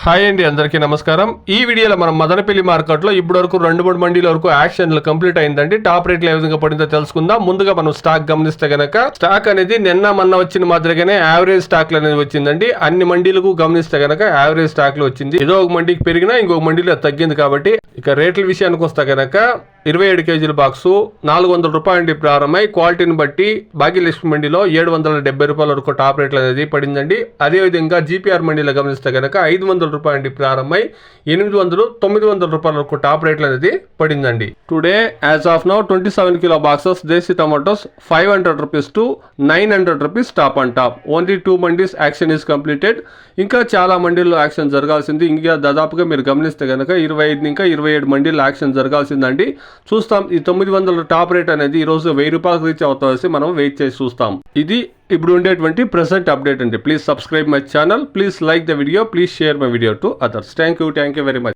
Hi అండి అందరికీ నమస్కారం. ఈ వీడియోలో మనం మదనపల్లి మార్కెట్లో ఇప్పటి వరకు రెండు మూడు మండీల వరకు యాక్షన్లు కంప్లీట్ అయిందండి. టాప్ రేట్లు ఏ విధంగా పడిందో తెలుసుకుందాం. ముందుగా మనం స్టాక్ గమనిస్తే గనక స్టాక్ అనేది నిన్న మొన్న వచ్చిన మాదిరిగానే యావరేజ్ స్టాక్లు అనేది వచ్చిందండి. అన్ని మండీలకు గమనిస్తే గనక యావరేజ్ స్టాక్లు వచ్చింది. ఏదో ఒక మండీకి పెరిగినా ఇంకొక మండీలో తగ్గింది కాబట్టి ఇక రేట్ల విషయానికి వస్తే గనక ఇరవై ఏడు కేజీల బాక్సు నాలుగు వందల రూపాయల నుండి ప్రారంభమై క్వాలిటీని బట్టి భాగ్యలక్ష్మి మండిలో ఏడు వందల డెబ్బై రూపాయల వరకు టాప్ రేట్లు అనేది పడిందండి. అదేవిధంగా జీపీఆర్ మండీలో గమనిస్తే కనుక ఐదు వందల రూపాయల నుండి ప్రారంభమై ఎనిమిది వందలు తొమ్మిది వందల రూపాయల వరకు టాప్ రేట్లు అనేది పడిందండి. Today as of now twenty seven kilo boxes desi tomatoes five hundred rupees to nine hundred rupees top and top. Only two mandis auction is completed. ఇంకా చాలా మండీల్లో యాక్షన్ జరగాల్సింది ఇంకా దాదాపుగా మీరు గమనిస్తే కనుక ఇరవై ఐదు ఇంకా ఇరవై ఏడు మండీల్లో యాక్షన్ జరగాల్సిందండి. చూస్తాం. ఈ తొమ్మిది వందల టాప్ రేట్ అనేది ఈ రోజు వెయ్యి రూపాయలకు రీచ్ అవుతుందని మనం వెయిట్ చేసి చూస్తాం. ఇది ఇప్పుడు ఉండేటువంటి ప్రెసెంట్ అప్డేట్ అండి. Please subscribe my channel. Please like the video. Please share my video to others. Thank you thank you very much.